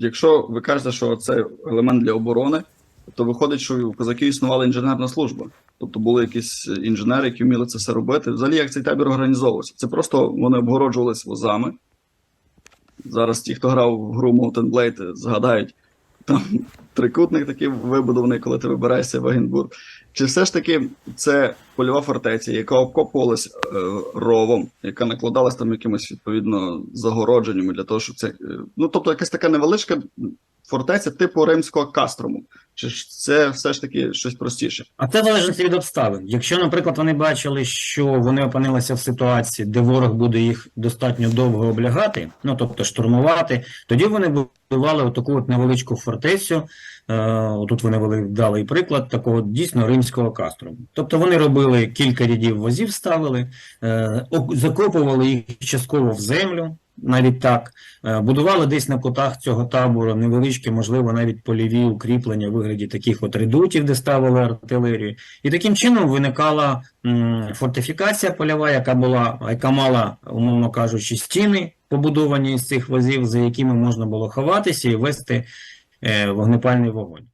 якщо ви кажете, що це елемент для оборони, то виходить, що у козаків існувала інженерна служба. Тобто були якісь інженери, які вміли це все робити. Взагалі, як цей табір організовувався? Це просто вони обгороджувалися возами. Зараз ті, хто грав в гру Mountain Blade, згадають, там трикутник такий вибудований, коли ти вибираєшся в Егенбург. Чи все ж таки це польова фортеця, яка обкопувалась е, ровом, яка накладалась там якимось відповідно загородженнями для того, щоб це. е, ну тобто якась така невеличка фортеця типу римського кастрому. Чи ж це все ж таки щось простіше? А це залежить від обставин. Якщо, наприклад, вони бачили, що вони опинилися в ситуації, де ворог буде їх достатньо довго облягати, ну тобто штурмувати, тоді вони будували отаку от невеличку фортецю. Е, тут вони вели вдалий приклад такого дійсно римського кастру. Тобто вони робили кілька рядів возів, ставили, е, закопували їх частково в землю. Навіть так Е, будували десь на кутах цього табору невеличкі, можливо, навіть польові укріплення у вигляді таких от редутів, де ставили артилерію. І таким чином виникала фортифікація польова, яка була, яка мала, умовно кажучи, стіни побудовані з цих возів, за якими можна було ховатися і вести е, вогнепальний вогонь.